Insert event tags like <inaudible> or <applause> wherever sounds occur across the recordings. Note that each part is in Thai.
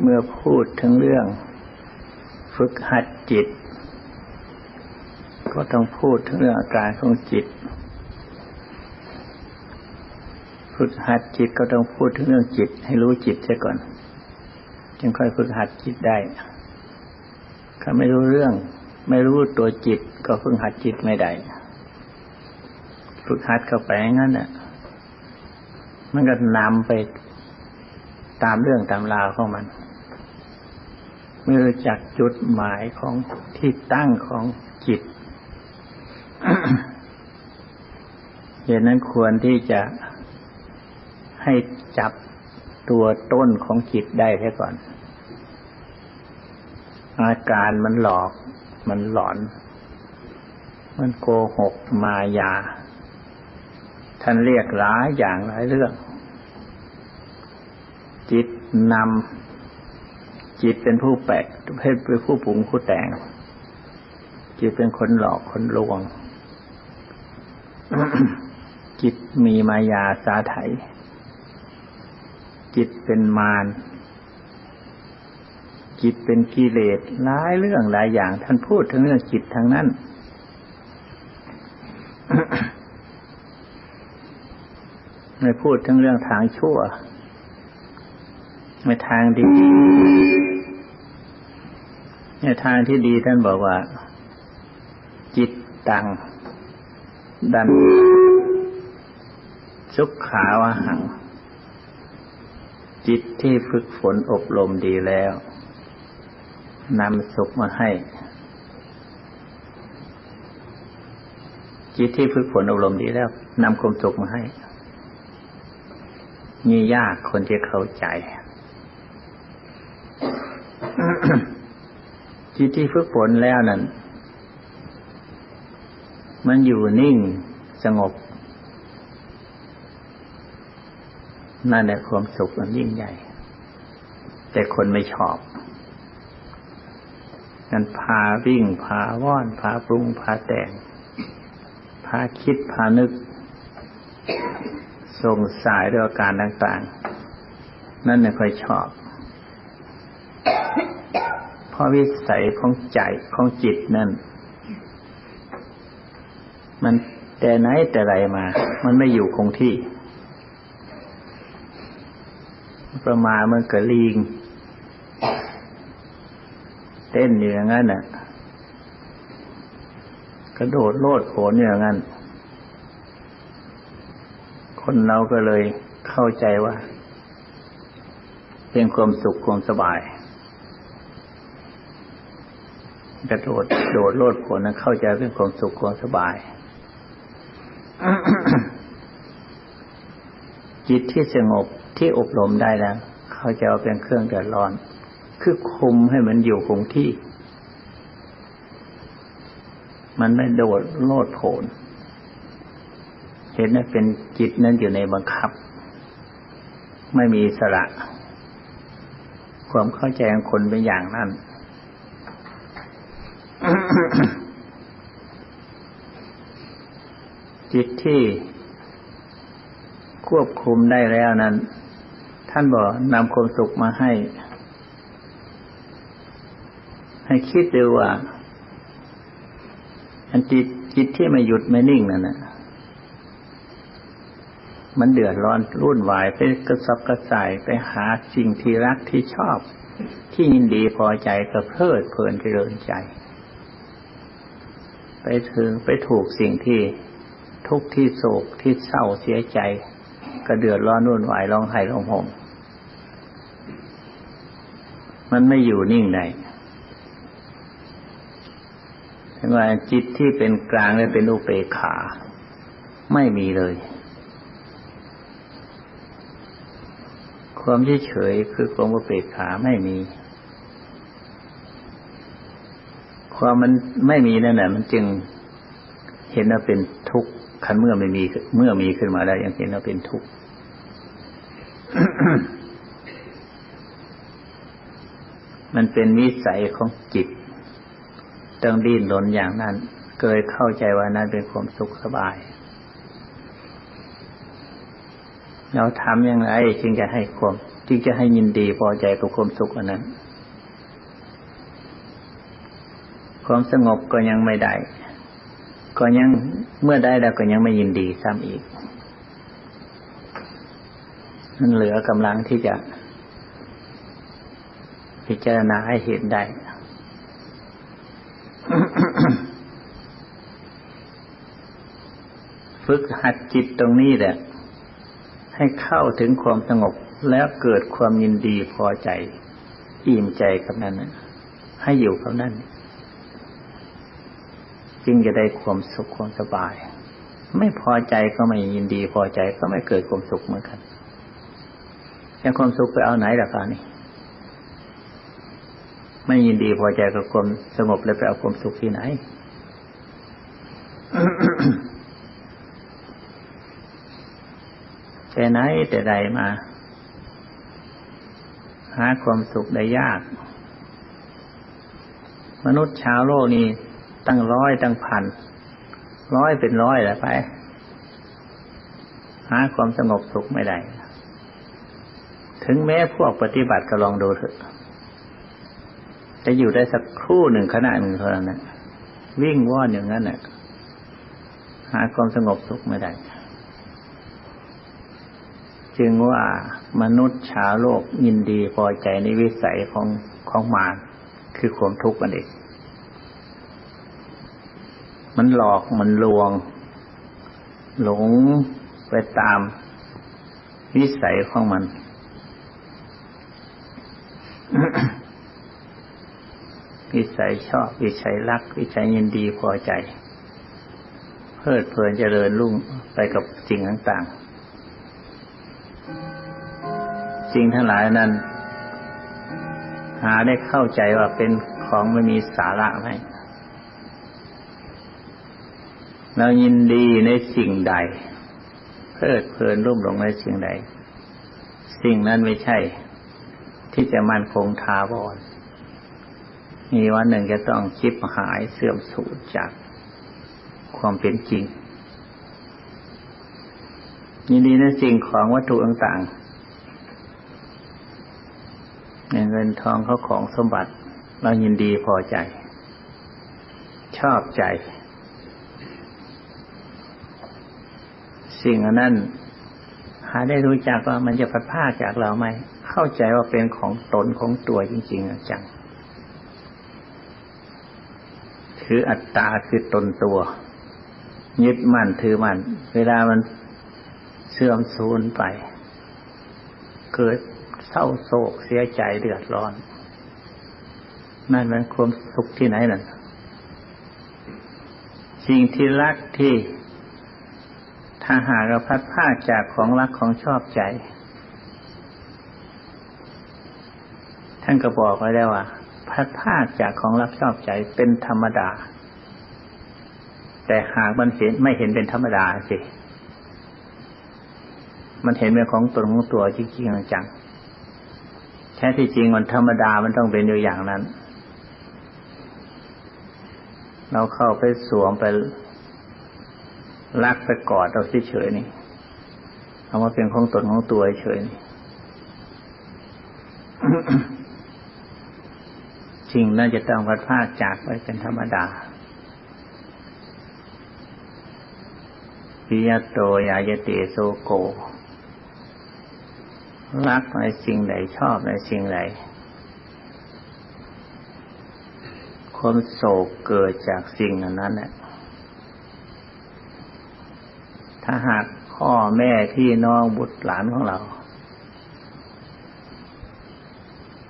เมื่อพูดถึงเรื่อง ฝึกหัดจิต ก็ต้องพูดถึงเรื่องอาการของจิต ฝึกหัดจิตก็ต้องพูดถึงเรื่องจิต ให้รู้จิตเสียก่อน จึงค่อยฝึกหัดจิตได้ถ้าไม่รู้เรื่อง ไม่รู้ตัวจิต ก็ฝึกหัดจิตไม่ได้ฝึกหัดเข้าไปงั้นน่ะ มันก็นำไปตามเรื่องตามราวของมัน ไม่รู้จักจุดหมายของที่ตั้งของจิตเหตุนั้นควรที่จะให้จับตัวต้นของจิตได้แค่ก่อน อาการมันหลอก มันหลอน มันโกหกมายา ท่านเรียกหลายอย่างหลายเรื่อง จิตนำ จิตเป็นผู้แปลกเป็นผู้ปรุงผู้แต่ง จิตเป็นคนหลอกคนลวง จิตมีมายาสาไถจิตเป็นมารจิตเป็นกิเลสหลายเรื่องหลายอย่าง ท่านพูดถึงเรื่องจิตทั้งนั้น ไม่พูดถึงเรื่องทางชั่ว ไม่ทางดี ในทางที่ดีท่านบอกว่า จิตตัง ดัน สุขขาวหัง จิตที่ฝึกฝนอบรมดีแล้วนำสุขมาให้ จิตที่ฝึกฝนอบรมดีแล้วนำความสุขมาให้ นี่ยากคนที่เข้าใจ จิตที่ฝึกฝนแล้วนั้นมันอยู่นิ่งสงบ นั่นแหละความสุขมันยิ่งใหญ่ แต่คนไม่ชอบกันพาวิ่ง พาว่อน พาปรุง พาแต่ง พาคิด พานึก ส่งสายด้วยอาการต่าง ๆ นั่นไม่ค่อยชอบ ราะวิสัยของใจของจิตนั่น มันแต่ไหนแต่ไรมา มันไม่อยู่คงที่ ประมาณมันกระลิง เต้นอยู่อย่างนั้นน่ะ กระโดดโลดโผนอยู่อย่างนั้น คนเราก็เลยเข้าใจว่า เป็นความสุขความสบาย กระโดดโดดโลดโผนนั้นเข้าใจเป็นความสุขความสบาย จิตที่สงบที่อบรมได้แล้ว เขาจะเอาเป็นเครื่องเดือดร้อน คือคุมให้มันอยู่คงที่ มันไม่โดดโลดโผนเห็นว่าเป็นจิตนั้นอยู่ในบังคับ ไม่มีสระ ความเข้าใจของคนเป็นอย่างนั้น จิตที่ควบคุมได้แล้วนั้น ท่านบอกนำความสุขมาให้ ให้คิดดูว่า อันจิตจิตที่ไม่หยุดไม่นิ่งนั่นนะมันเดือดร้อนรุ่นวายไปกระซับกระส่ายไปหาสิ่งที่รักที่ชอบ ที่ยินดีพอใจก็เพิดเพลินเจริญใจ ไปถึงไปถูกสิ่งที่ทุกข์ที่โศกที่เศร้าเสียใจก็เดือดร้อนรุ่นวายร้องไห้ร้องห่มมันไม่อยู่นิ่งไหนถึงว่าจิตที่เป็นกลางและเป็นอุเบกขา ไม่มีเลย ความเฉยคือความอุเบกขาไม่มี ความมันไม่มีนั่นแหละมันจึงเห็นว่าเป็นทุกข์คันเมื่อไม่มีเมื่อมีขึ้นมาแล้ยังเห็นว่าเป็นทุกข์มันเป็นวิสัยของจิตต้องดิ้นรนอย่างนั้นเกิดเข้าใจว่านั้นเป็นความสุขสบาย เราทำอย่างไรจึงจะให้ความจึงจะให้ยินดีพอใจกับความสุขอันนั้น ความสงบก็ยังไม่ได้ ก็ยังเมื่อได้แล้วก็ยังไม่ยินดีซ้ำอีก มันเหลือกำลังที่จะ พิจารณาให้เห็นได้ฝึกหัดจิตตรงนี้แหละ ให้เข้าถึงความสงบแล้วเกิดความยินดีพอใจ อิ่มใจกับนั้นให้อยู่กับนั้น จึงจะได้ความสุขความสบาย ไม่พอใจก็ไม่ยินดีพอใจก็ไม่เกิดความสุขเหมือนกันยังความสุขไปเอาไหนล่ะคะนี่ไม่ยินดีพอใจกับความสงบแล้วไปเอาความสุขที่ไหน แต่ไหนแต่ใดมา หาความสุขได้ยาก มนุษย์ชาวโลกนี้ ตั้งร้อยตั้งพันร้อยเป็นร้อยแหละไป หาความสงบสุขไม่ได้ ถึงแม้พวกปฏิบัติก็ลองดูเถอะจะอยู่ได้สักครู่หนึ่งขณะหนึ่งเท่านั้นนะวิ่งว่อนอย่างนั้นน่ะ หาความสงบสุขไม่ได้ จึงว่ามนุษย์ชาวโลกยินดีพอใจในวิสัยของของมารคือความทุกข์มันเอง มันหลอกมันลวง หลงไปตามวิสัยของมัน วิสัยชอบ วิสัยรัก วิสัยยินดีพอใจ เพลิดเพลินเจริญรุ่งไปกับสิ่งต่างๆ สิ่งทั้งหลายนั้น หาได้เข้าใจว่าเป็นของไม่มีสาระไหม เรายินดีในสิ่งใด เพลิดเพลินรุ่มหลงในสิ่งใด สิ่งนั้นไม่ใช่ ที่จะมั่นคงทาวรมีวันหนึ่งจะต้องชิบหายเสื่อมสูญจากความเป็นจริง ยินดีในสิ่งของวัตถุต่างๆเงินทองเขาของสมบัติ เรายินดีพอใจ ชอบใจ สิ่งนั้นหาได้รู้จักว่ามันจะพัดผ้าจากเราไหม เข้าใจว่าเป็นของตนของตัวจริง ๆ จัง คืออัตตาคือตนตัว ยึดมั่นถือมั่นเวลามันเสื่อมสูญไป เกิดเศร้าโศกเสียใจเดือดร้อน นั่นมันความสุขที่ไหนนั่นสิ่งที่รักที่ ถ้าหากเราพัดผ้าจากของรักของชอบใจ ท่านก็บอกไว้แล้วว่าพัดผ้าจากของรักชอบใจเป็นธรรมดา แต่หากมันเห็นไม่เห็นเป็นธรรมดาสิ มันเห็นเป็นของตนของตัวจริงๆจังแท้ที่จริงมันธรรมดามันต้องเป็นอยู่อย่างนั้น เราเข้าไปสวมไป ลักไปกอดเราเฉยๆนี่เอามาเป็นของตนของตัวเฉยนี่จริงน่าจะต้องพัดพาจากไปเป็นธรรมดาปิยโตยายเตโซโก รักในสิ่งใดชอบในสิ่งใดความโศกเกิดจากสิ่งนั้นแหละ ถ้าหากพ่อแม่พี่น้องบุตรหลานของเรา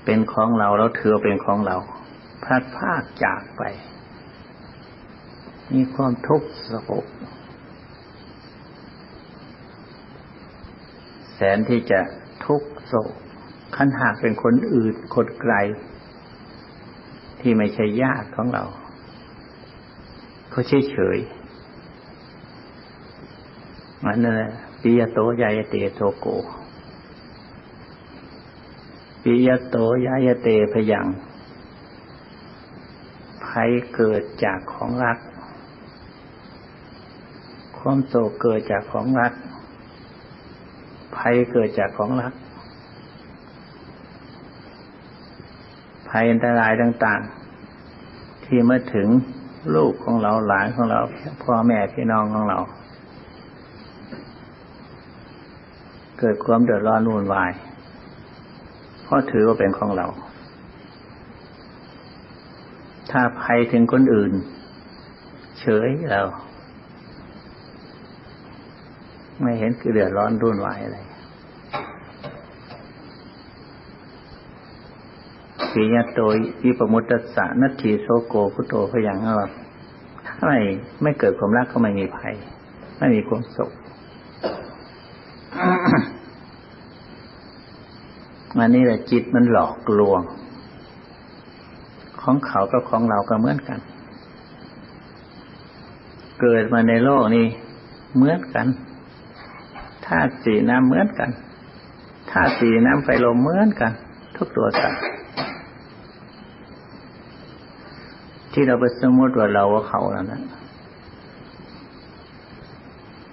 เป็นของเราแล้วเธอเป็นของเราพลาดพากจากไป มีความทุกข์สกแสนที่จะทุกโศกขันหากเป็นคนอื่นคนไกล ที่ไม่ใช่ญาติของเรา เขาเฉยเฉย มันนั่นแหละปิยโตยายเตโทโกปิยโตยายเตพยังภัยเกิดจากของรัก ความโศกเกิดจากของรัก ภัยเกิดจากของรัก ภัยอันตรายต่าง ๆ ที่มาถึงลูกของเราหลานของเรา พ่อแม่พี่น้องของเรา เกิดความเดือดร้อนวุ่นวายเพราะถือว่าเป็นของเรา ถ้าภัยถึงคนอื่น เฉยเรา ไม่เห็นคือเดือดร้อนรุ่นวายอะไรสียโตยิปมุตตสะนัตถีโซโกพุโตพยังว่าถ้าไม่ไม่เกิดความรักก็ไม่มีภัย ไม่มีความสุข อันนี้แหละจิตมันหลอกลวง ของเขากับของเราก็เหมือนกัน เกิดมาในโลกนี้เหมือนกันธาตุสีน้ำเหมือนกันธาตุสีน้ำไฟลมเหมือนกัน ทุกตัวสัตว์ที่เราไปสมมติว่าเราว่าเขาแล้วนะ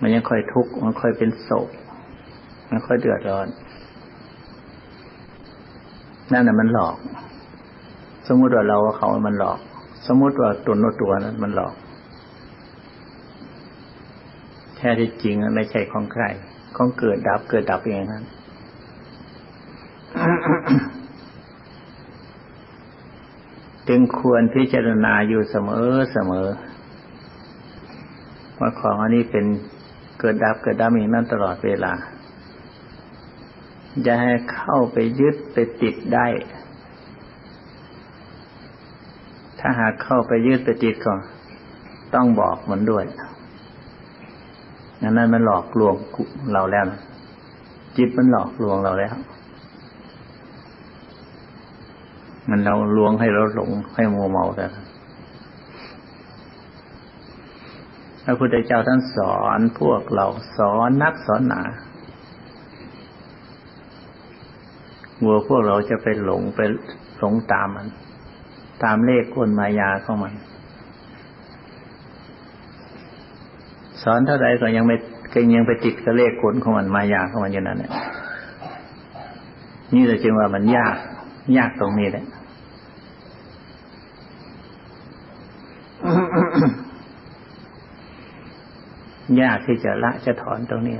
มันยังค่อยทุกข์มันค่อยเป็นโศกมันค่อยเดือดร้อน นั่นแหละมันหลอก สมมติว่าเราว่าเขามันหลอก สมมติว่าตัวโนตัวนั้นมันหลอก แท้ที่จริงไม่ใช่ของใคร ของเกิดดับเกิดดับเองนั้นจึงควรพิจารณาอยู่เสมอเสมอ ว่าของอันนี้เป็นเกิดดับเกิดดับเองนั้นตลอดเวลา จะให้เข้าไปยึดไปติดได้ ถ้าหากเข้าไปยึดไปติดก็ต้องบอกมันด้วยนั้นมันหลอกลวงเราแล้วนะจิตมันหลอกลวงเราแล้ว มันเราลวงให้เราหลงให้มัวเมาแต่พระพุทธเจ้าท่านสอนพวกเราสอนนักสอนหนา วัวพวกเราจะไปหลงไปหลงตามมัน ตามเลขกลมายาของมัน สอนเท่าไรก็ยังไม่ก็ยังไปติดกับเลขกลของมันมายาของมันอยู่นั่นแหละนี่เราจึงว่ามันยาก ยากตรงนี้แหละยากที่จะละจะถอนตรงนี้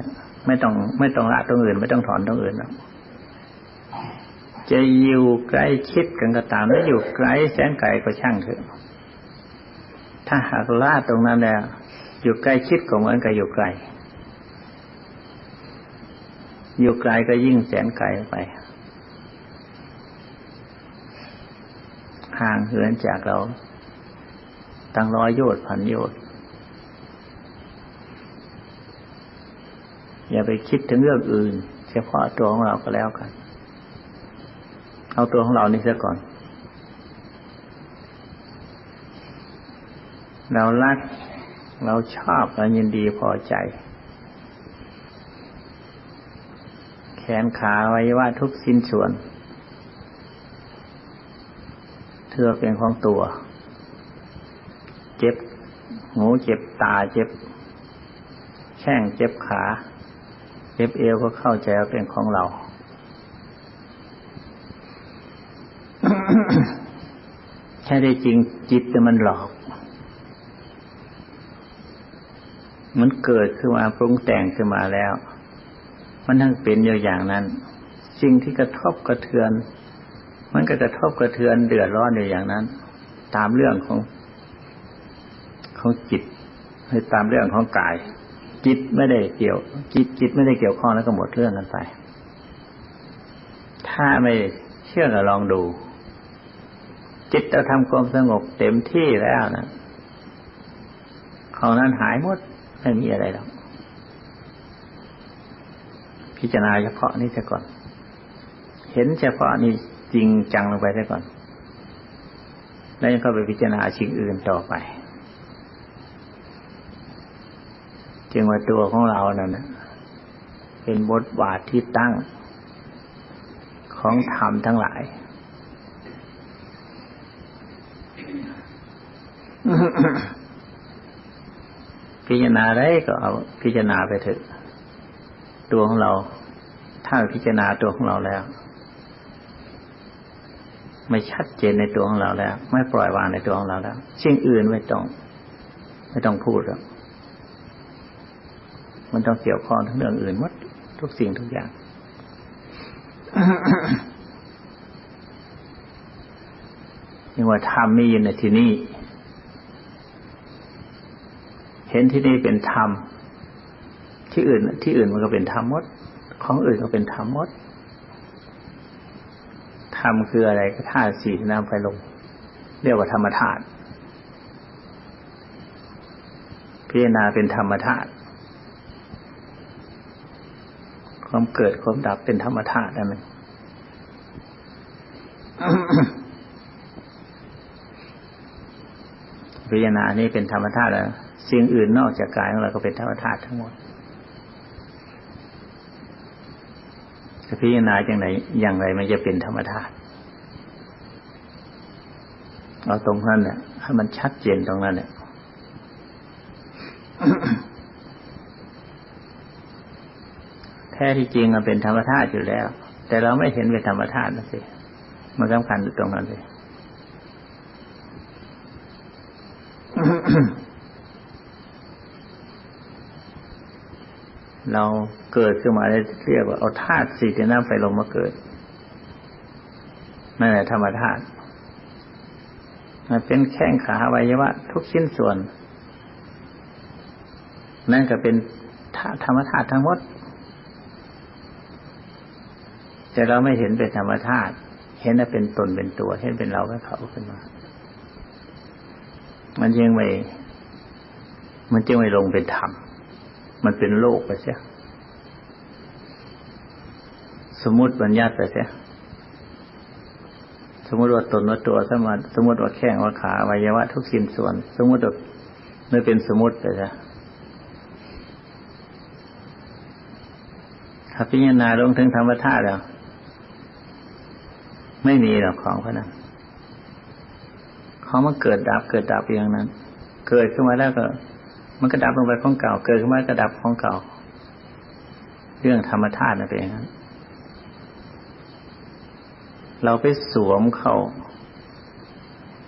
ไม่ต้องไม่ต้องละตรงอื่น ไม่ต้องถอนตรงอื่นหรอก จะอยู่ใกล้ชิดกันก็ตามไม่อยู่ไกลแสนไกลก็ช่างเถอะถ้าหากละตรงนั้นแล้วอยู่ใกล้ชิดก็เหมือนกับอยู่ไกล อยู่ไกลก็ยิ่งแสนไกลไป ห่างเหินจากเรา ตั้งร้อยโยชน์พันโยชน์อย่าไปคิดถึงเรื่องอื่น เฉพาะตัวของเราก็แล้วกัน เอาตัวของเรานี่ซะก่อน เราลัก เราชอบเรายินดีพอใจ แขนขาไว้ว่าทุกสิ้นส่วนเธอเป็นของตัว เจ็บหูเจ็บตาเจ็บแข้งเจ็บขา เจ็บเอวก็เข้าใจว่าเป็นของเรา แค่ได้จริงจิตแต่มันหลอก มันเกิดขึ้นมาปรุงแต่งขึ้นมาแล้ว มันทั้งเป็นอยู่อย่างนั้น สิ่งที่กระทบกระเทือน มันก็กระทบกระเทือนเดือดร้อนอยู่อย่างนั้น ตามเรื่องของของจิตให้ตามเรื่องของกาย จิตไม่ได้เกี่ยว จิตจิตไม่ได้เกี่ยวข้องแล้วก็หมดเรื่องกันไป ถ้าไม่เชื่อก็ลองดู จิตเราทำความสงบเต็มที่แล้วนะของนั้นหายหมดไม่มีอะไรหรอกพิจารณาเฉพาะนี้ซะก่อน เห็นเฉพาะนี้จริงจังลงไปซะก่อน แล้วยังเข้าไปพิจารณาสิ่งอื่นต่อไป จึงว่าตัวของเรานั่นเป็นบทบาทที่ตั้งของธรรมทั้งหลาย พิจารณาได้ก็เอาพิจารณาไปเถอะตัวของเรา ถ้าพิจารณาตัวของเราแล้วไม่ชัดเจนในตัวของเราแล้ว ไม่ปล่อยวางในตัวของเราแล้วสิ่งอื่นไม่ต้อง ไม่ต้องพูดแล้วมันต้องเกี่ยวข้องทั้งเรื่องอื่นหมดทุกสิ่งทุกอย่างยังว่าธรรมมีอยู่ในที่นี้ เห็นที่นี่เป็นธรรม ที่อื่น ที่อื่นมันก็เป็นธรรมหมด ของอื่นก็เป็นธรรมหมด ธรรมคืออะไรก็ธาตุสี่น้ำไฟลมเรียกว่าธรรมธาตุพิจารณาเป็นธรรมธาตุความเกิดความดับเป็นธรรมธาตุนั่นเองพิจารณานี้เป็นธรรมธาตุแล้ว สิ่งอื่นนอกจากกายของเราก็เป็นธรรมธาตุทั้งหมดจะพิจารณาอย่างไรอย่างไรมันจะเป็นธรรมธาตุเอาตรงนั้นเนี่ยให้มันชัดเจนตรงนั้นเนี่ยแท้ที่จริงมันเป็นธรรมธาตุอยู่แล้ว แต่เราไม่เห็นเป็นธรรมธาตุนะสิมันสำคัญอยู่ตรงนั้นเลย เราเกิดขึ้นมาได้เรียกว่าเอาธาตุสี่ที่น้ำไฟลมมาเกิดนั่นแหละธรรมธาตุมันเป็นแข้งขาวัยวะ ทุกชิ้นส่วน นั่นก็เป็นธรรมธาตุทั้งหมด แต่เราไม่เห็นเป็นธรรมธาตุเห็นว่าเป็นตนเป็นตัว เห็นเป็นเราเป็เขาขึ้นมา มันยังไม่ มันจึงไม่ลงเป็นธรรม มันเป็นโลกไปเสียสมมติบัญญัติไปเสียสมมติว่าตนว่าตัวสมสมมติว่าแข้งว่าขาวัยวะทุกสิ่งส่วน สมมติว่าไม่เป็นสมมติไปเสียถ้าพิจารณาลงถึงธรรมธาตุแล้วไม่มีหรอกของพวกนั้นของมันเกิดดับเกิดดับอย่างนั้น เกิดขึ้นมาแล้วก็ มันก็ดับลงไปของเก่า เกิดขึ้นมาก็ดับของเก่า เรื่องธรรมธาตุนั่นเองเราไปสวมเขา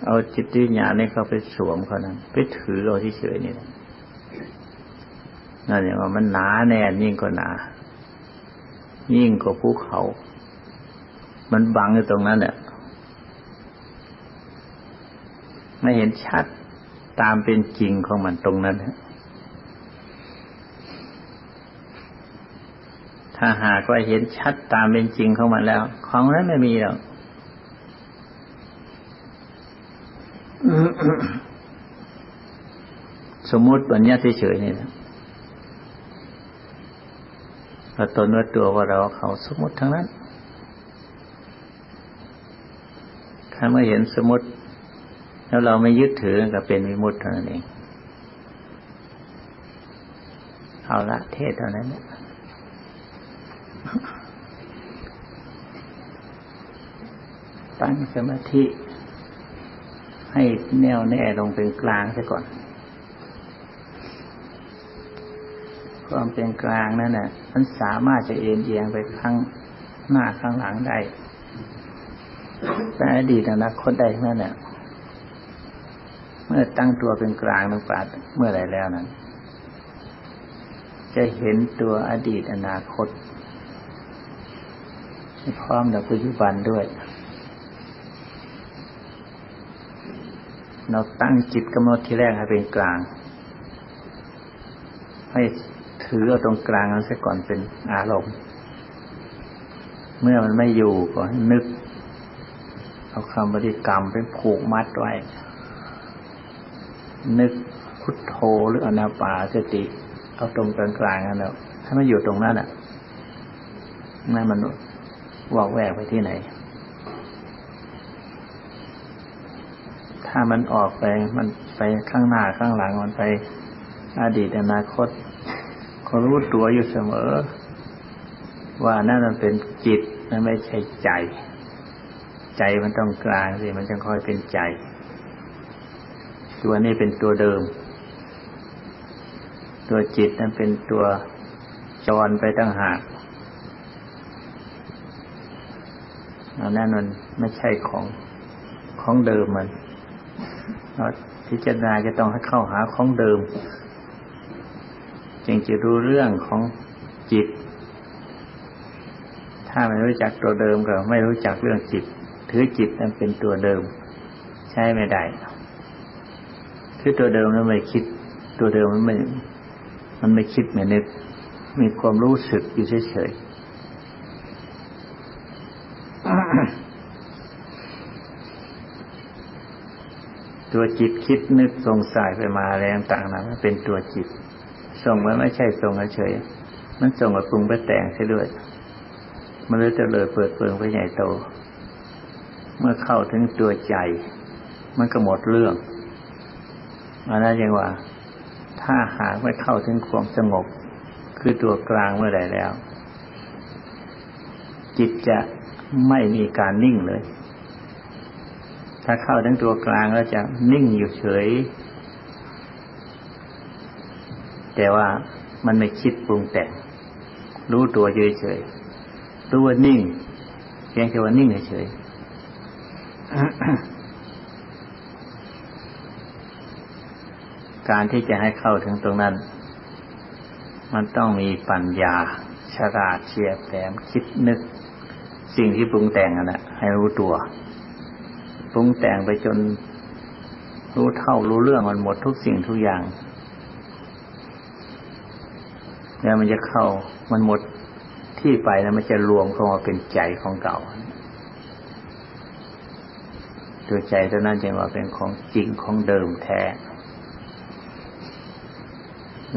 เอาจิตวิญญาณนี่เขาไปสวมเขานั้นไปถือเราที่เฉยนี่นั่นอย่างว่ามันหนาแน่นยิ่งกว่าหนา ยิ่งกว่าภูเขา มันบังอยู่ตรงนั้นเนี่ยไม่เห็นชัด ตามเป็นจริงของมันตรงนั้นถ้าหากว่าเห็นชัดตามเป็นจริงของมันแล้ว ของนั้นไม่มีหรอกสมมติปัญญาเฉยๆนี่นะว่าตนว่าตัวว่าเราเขาสมมติทั้งนั้น ถ้าเมื่อเห็นสมมติ แล้วเราไม่ยึดถือก็เป็นวิมุตเท่านั้นเอง เอาละเทศเท่านั้นตั้งสมาธิ ให้แน่วแน่ลงเป็นกลางซะก่อน ความเป็นกลางนั่นน่ะมันสามารถจะเอ็นเอียงไปข้างหน้าข้างหลังได้แต่อดีตอนาคตได้นั่นน่ะ มื่อตั้งตัวเป็นกลางลงปราดเมื่อไรแล้วนั้น จะเห็นตัวอดีตอนาคตพร้อมกับปัจจุบันด้วย เราตั้งจิตกำหนดที่แรกให้เป็นกลาง ให้ถือเอาตรงกลางนั้นซะก่อนเป็นอารมณ์ เมื่อมันไม่อยู่ก็นึก เอาคำบริกรรมเป็นผูกมัดไว้ นึกพุทโธหรืออนาปาสติ เอาตรงกลางๆนั่นแหละถ้ามันอยู่ตรงนั้นอะนั่นมันวอกแวกไปที่ไหน ถ้ามันออกไปมันไปข้างหน้าข้างหลังมันไปอดีตอนาคตก็รู้ตัวอยู่เสมอ ว่านั่นมันเป็นจิตมันไม่ใช่ใจ ใจมันต้องกลางสิมันจะค่อยเป็นใจ ตัวนี้เป็นตัวเดิม ตัวจิตนั้นเป็นตัวจรไปตั้งหากอันนั้นมันไม่ใช่ของของเดิมมันเราพิจารณาจะต้องให้เข้าหาของเดิม จึงจะรู้เรื่องของจิต ถ้าไม่รู้จักตัวเดิมก็ไม่รู้จักเรื่องจิต ถือจิตนั้นเป็นตัวเดิม ใช้ไม่ได้ คือตัวเดิมนั้นไม่คิด ตัวเดิมมันไม่ มันไม่คิดไม่นึกมีความรู้สึกอยู่เฉยๆตัวจิตคิดนึกสงสัยไปมาอะไรต่างๆนั้นเป็นตัวจิตส่งมันไม่ใช่ส่งเฉยมันส่งมาปรุงไปแต่งใช่ด้วย มันเลยจะเลยเปิดเปิงไปใหญ่โต เมื่อเข้าถึงตัวใจ มันก็หมดเรื่อง อันนั้นยังว่า ถ้าหากไม่เข้าถึงความสงบ คือตัวกลางเมื่อใดแล้ว จิตจะไม่มีการนิ่งเลย ถ้าเข้าถึงตัวกลางแล้วจะนิ่งอยู่เฉย แต่ว่ามันไม่คิดปรุงแต่ง รู้ตัวเฉยเฉยรู้ว่านิ่งเพียงแค่ว่านิ่งเฉย การที่จะให้เข้าถึงตรงนั้น มันต้องมีปัญญา ฉลาดเฉียบแหลมคิดนึก สิ่งที่ปรุงแต่งนะให้รู้ตัวปรุงแต่งไปจนรู้เท่ารู้เรื่องมันหมดทุกสิ่งทุกอย่างแล้วมันจะเข้ามันหมดที่ไปแล้วมันจะรวมเข้ามาเป็นใจของเก่าตัวใจตัวนั้นจึงว่าเป็นของจริงของเดิมแท้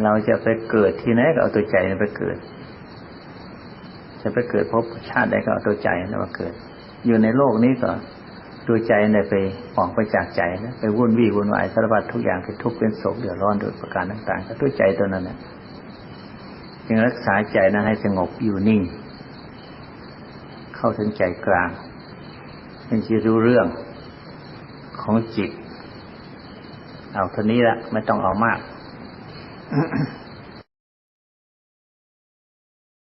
เราจะไปเกิดที่ไหนก็เอาตัวใจไปเกิด จะไปเกิดพบชาติใดก็เอาตัวใจนั่นมาเกิด อยู่ในโลกนี้ก็ตัวใจเนี่ยไปออกไปจากใจนะไปวุ่นวี่วุ่นวายสารพัดทุกอย่างเป็นทุกข์เป็นโศกเดือดร้อนโดยประการต่างๆก็ตัวใจตัวนั้นนะจึงรักษาใจนั้นให้สงบอยู่นิ่ง เข้าถึงใจกลางเป็นจะรู้เรื่องของจิต เอาเท่านี้ละไม่ต้องเอามาก Uh. <coughs>